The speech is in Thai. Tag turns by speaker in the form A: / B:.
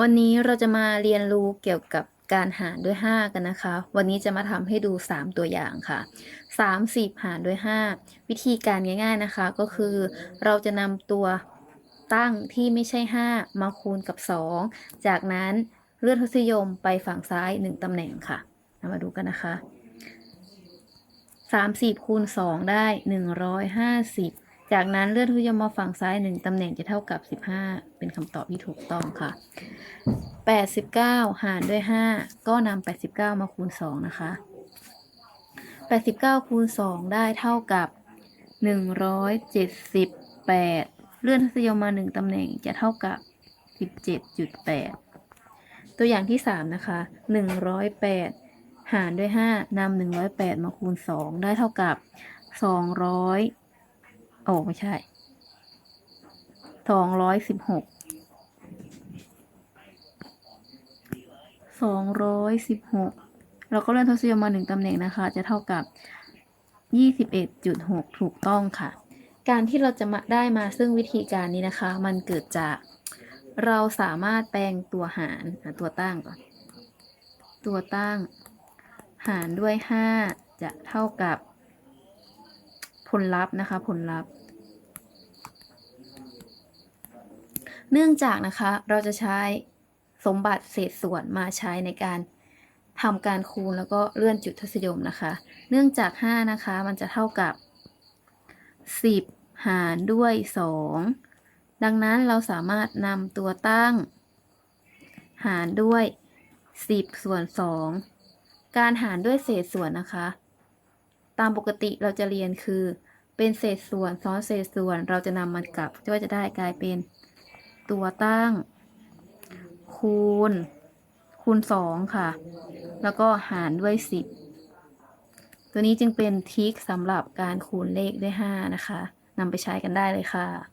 A: วันนี้เราจะมาเรียนรู้เกี่ยวกับการหารด้วย 5 กันนะคะ วันนี้จะมาทำให้ดู 3 ตัวอย่างค่ะ 30 หารด้วย 5 วิธีการง่าย ๆนะคะ ก็คือเราจะนำตัวตั้งที่ไม่ใช่ 5 มาคูณกับ 2 จากนั้นเลื่อนทศนิยมไปฝั่งซ้าย 1ตำแหน่งค่ะามาดูกันนะคะ 30คูณ2ได้ 150 จากนั้นเลื่อนทศยมมาฝั่งซ้าย1ตำแหน่งจะเท่ากับ15เป็นคำตอบที่ถูกต้องค่ะ89หารด้วย5ก็นำ89มาคูณ2นะคะ89คูณ2ได้เท่ากับ178เลื่อนทศยมมา1ตำแหน่งจะเท่ากับ17.8ตัวอย่างที่3นะคะ108หารด้วย5นำ108มาคูณ2ได้เท่ากับ200 โอ้ไม่ใช่216สองร้อยสิบหกเราก็เลื่อนทศนิยมมาหนึ่งตำแหน่งนะคะ จะเท่ากับยี่สิบเอ็ดจุดหกถูกต้องค่ะ การที่เราจะมาได้มาซึ่งวิธีการนี้นะคะ มันเกิดจากเราสามารถแปลงตัวหารตัวตั้งก่อน ตัวตั้ง หารด้วยห้าจะเท่ากับ ผลลัพธ์นะคะ ผลลัพธ์ เนื่องจากนะคะเราจะใช้สมบัติเศษส่วนมาใช้ในการทำการคูณแล้วก็เลื่อนจุดทศนิยมนะคะ เนื่องจาก 5 นะคะ มันจะเท่ากับ 10 หารด้วย 2 ดังนั้นเราสามารถนำตัวตั้ง หารด้วย 10 ส่วน 2 การหารด้วยเศษส่วนนะคะามปกติเราจะเรียนคือ เป็นเศษส่วนซ้อนเศษส่วนเราจะนำมันกลับก็จะได้กลายเป็นตัวตั้ง คูณ คูณสองค่ะ แล้วก็หารด้วยสิบตัวนี้จึงเป็นทริคสำหรับการคูณเลขด้วยห้านะคะนำไปใช้กันได้เลยค่ะ